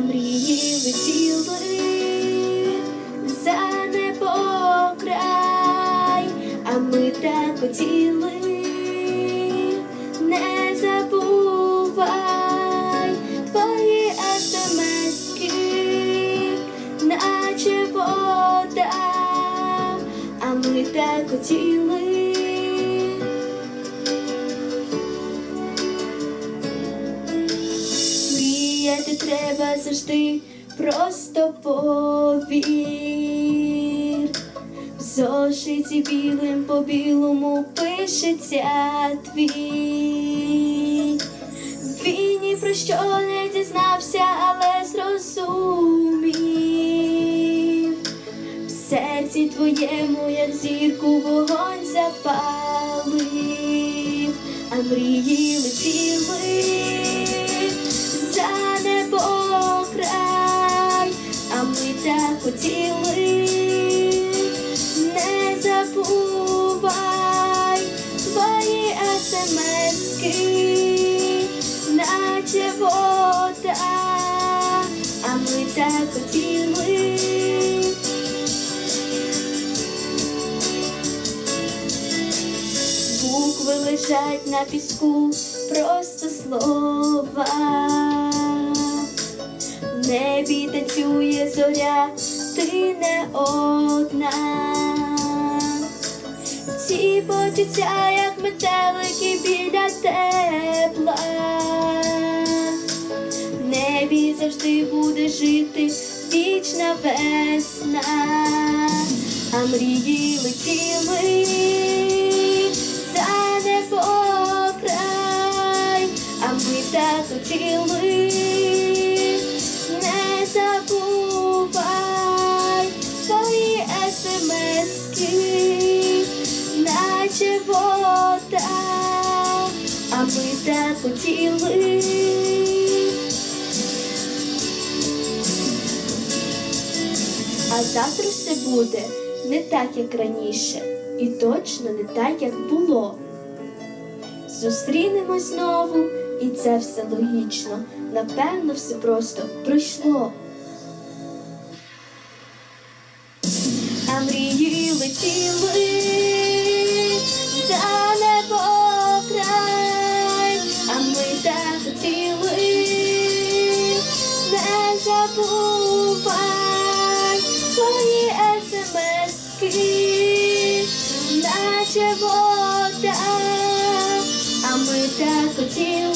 мрії летіли за небокрай, а ми так хотіли, не забувай твої смски, наче вода, а ми так хотіли. Мріяти треба завжди, просто повір. В зошиті білим по білому пишеться твій. Він ні про що не дізнався, але зрозумів. В серці твоєму, як зірку, вогонь запалив, а мрії летіли ми так хотіли, не забувай твої смски, наче вода, а ми так хотіли. Букви лежать на піску, просто слова. Небі зоря, ти не одна. Ці почуття, як метелики біля тепла. В небі завжди буде жити вічна весна, а мрії летіли за небокрай, а ми так хотіли, ми так хотіли. А завтра все буде не так, як раніше, і точно не так, як було. Зустрінемось знову, і це все логічно. Напевно, все просто пройшло. А мрії летіли забувай твої смски, наче вода, а ми так хотіли.